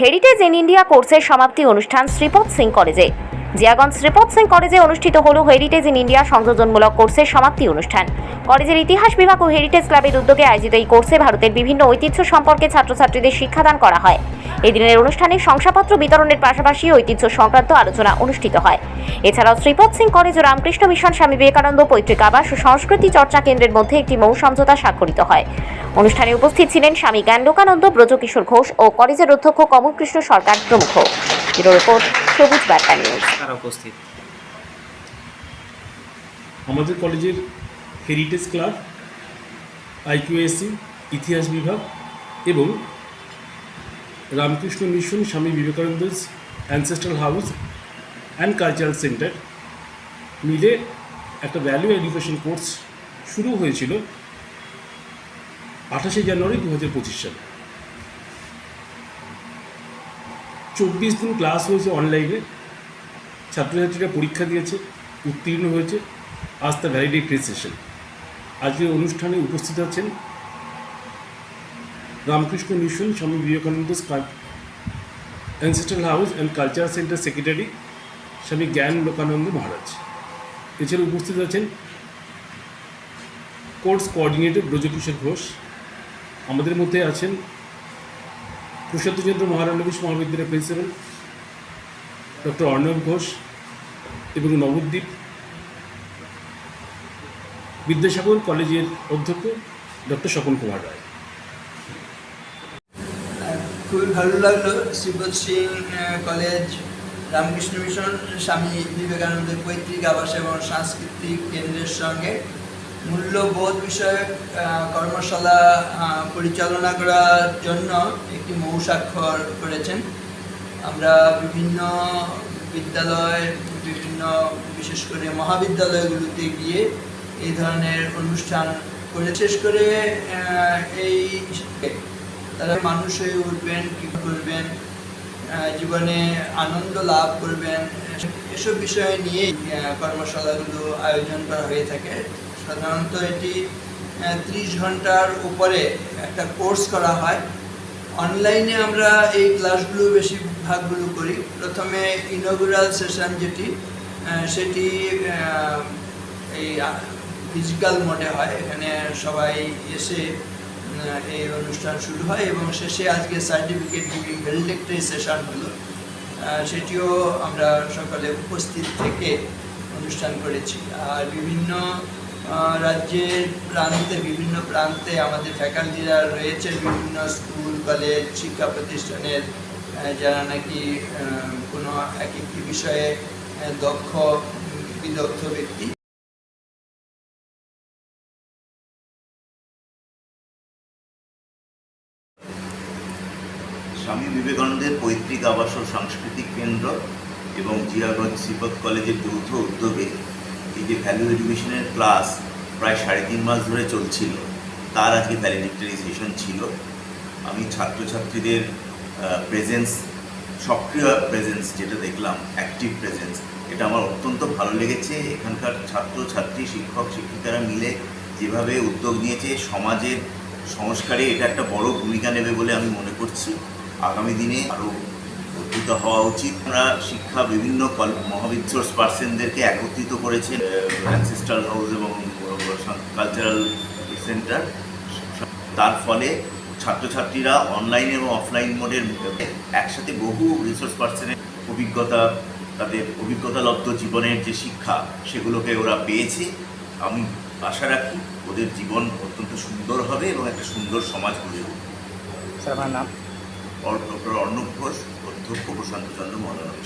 Heritage in India কোর্সের সমাপ্তি অনুষ্ঠান শ্রীপদ সিং কলেজে। জিয়াগঞ্জ শ্রীপদ সিং কলেজে অনুষ্ঠিত হল হেরিটেজ ইন ইন্ডিয়া সংযোজনমূলক কোর্সের সমাপ্তি অনুষ্ঠান। কলেজের ইতিহাস বিভাগ ও হেরিটেজ ক্লাবের উদ্যোগে আয়োজিত এই কোর্সে ভারতের বিভিন্ন ঐতিহ্য সম্পর্কে ছাত্রছাত্রীদের শিক্ষাদান করা হয়। এই দিনের অনুষ্ঠানে শংসাপত্র বিতরণের পাশাপাশি ঐতিহ্য সংক্রান্ত আলোচনা অনুষ্ঠিত হয়। এছাড়াও শ্রীপদ সিং কলেজ ও রামকৃষ্ণ মিশন স্বামী বিবেকানন্দ পৈতৃক আবাস ও সংস্কৃতি চর্চা কেন্দ্রের মধ্যে একটি মৌ সমঝোতা স্বাক্ষরিত হয়। অনুষ্ঠানে উপস্থিত ছিলেন স্বামী জ্ঞানলোকানন্দ, ব্রজকিশোর ঘোষ ও কলেজের অধ্যক্ষ কমলকৃষ্ণ সরকার প্রমুখ। ব্যুরো রিপোর্ট সবুজ বার্তা নিউজ তারা উপস্থিত। আমাদের কলেজের হেরিটেজ ক্লাব আইকিউএসসি ইতিহাস বিভাগ এবং Ramakrishna Mission Swami Vivekananda ancestral house and cultural centre মিলে একটা ভ্যালু এডুকেশন কোর্স শুরু হয়েছিল আঠাশে জানুয়ারি দু হাজার পঁচিশ সালে। চব্বিশ দিন ক্লাস হয়েছে অনলাইনে ছাত্রছাত্রীরা পরীক্ষা দিয়েছে, উত্তীর্ণ হয়েছে। আজ তা ভ্যালিডেটরি সেশন আজকের অনুষ্ঠানে উপস্থিত আছেন Ramakrishna Mission, Swami Vivekananda ancestral house and culture centre secretary Swami Gyanalokananda মহারাজ। এছাড়া উপস্থিত আছেন কোর্স কোঅর্ডিনেটর ব্রজকিশোর ঘোষ। আমাদের মধ্যে আছেন প্রসাদচন্দ্র মহারানবীশ মহাবিদ্যালয়ের প্রিন্সিপাল, ডক্টর অর্ণব ঘোষ এবং নবদ্বীপ বিদ্যাসাগর কলেজের অধ্যক্ষ ডক্টর স্বপন কুমার রায়। খুবই ভালো লাগল শ্রীপদ সিং কলেজ, রামকৃষ্ণ মিশন, স্বামী বিবেকানন্দের পৈতৃক আবাস এবং সাংস্কৃতিক কেন্দ্রের সঙ্গে। মূল্যবোধ বিষয়ক কর্মশালা পরিচালনা করার জন্য একটি মৌ স্বাক্ষর করেছেন। আমরা বিভিন্ন বিদ্যালয়, বিভিন্ন বিশেষ করে মহাবিদ্যালয়গুলোতে গিয়ে এই ধরনের অনুষ্ঠান করে শেষ করে এই তারা মানুষ হয়ে উঠবেন, কি করবেন জীবনে আনন্দ লাভ করবেন, এসব বিষয় নিয়ে কর্মশালাগুলো আয়োজন করা হয়ে থাকে। সাধারণত এটি ত্রিশ ঘণ্টার উপরে একটা কোর্স করা হয়। অনলাইনে আমরা এই ক্লাসগুলো বেশিরভাগগুলো করি। প্রথমে ইনগুরাল সেশন যেটি সেটি এই ফিজিক্যাল মোডে হয়। এখানে সবাই এসে এই অনুষ্ঠান শুরু হয় এবং শেষে আজকে সার্টিফিকেট গিভিং ভ্যালিডেক্টরি সেশন সেটিও আমরা সকালে উপস্থিত থেকে অনুষ্ঠান করেছি। আর বিভিন্ন রাজ্যের প্রান্তে, বিভিন্ন প্রান্তে আমাদের ফ্যাকাল্টিরা রয়েছে, বিভিন্ন স্কুল কলেজ শিক্ষা প্রতিষ্ঠানের যারা নাকি কোনো এক একটি বিষয়ে দক্ষ, বিদগ্ধ ব্যক্তি। স্বামী বিবেকানন্দের পৈতৃক আবাস ও সাংস্কৃতিক কেন্দ্র এবং জিয়াগঞ্জ শ্রীপদ কলেজের যৌথ উদ্যোগে যে ভ্যালু এডুকেশনের ক্লাস প্রায় সাড়ে তিন মাস ধরে চলছিল, তার আজকে ভ্যালিডিক্টরি সেশন ছিল। আমি ছাত্রছাত্রীদের প্রেজেন্স সক্রিয় প্রেজেন্স যেটা দেখলাম অ্যাক্টিভ প্রেজেন্স এটা আমার অত্যন্ত ভালো লেগেছে। এখানকার ছাত্রছাত্রী, শিক্ষক, শিক্ষিকারা মিলে যেভাবে উদ্যোগ নিয়েছে, সমাজের সংস্কারে এটা একটা বড় ভূমিকা নেবে বলে আমি মনে করছি। আগামী দিনে আরও বর্ধিত হওয়া উচিত। আমরা শিক্ষা বিভিন্ন মহাবিদ্যালয় পার্সেনদেরকে একত্রিত করেছেন। অ্যানসেস্ট্রাল হাউস এবং কালচারাল সেন্টার। তার ফলে ছাত্রছাত্রীরা অনলাইন এবং অফলাইন মোডের একসাথে বহু রিসোর্স পার্সনের অভিজ্ঞতা, তাদের অভিজ্ঞতালব্ধ জীবনের যে শিক্ষা, সেগুলোকে ওরা পেয়েছে। আমি আশা রাখি ওদের জীবন অত্যন্ত সুন্দর হবে এবং একটা সুন্দর সমাজ গড়ে উঠবে। স্যার আমার নাম? ডক্টর অর্ণব ঘোষ অধ্যক্ষ প্রশান্ত চন্দ্র মহানবী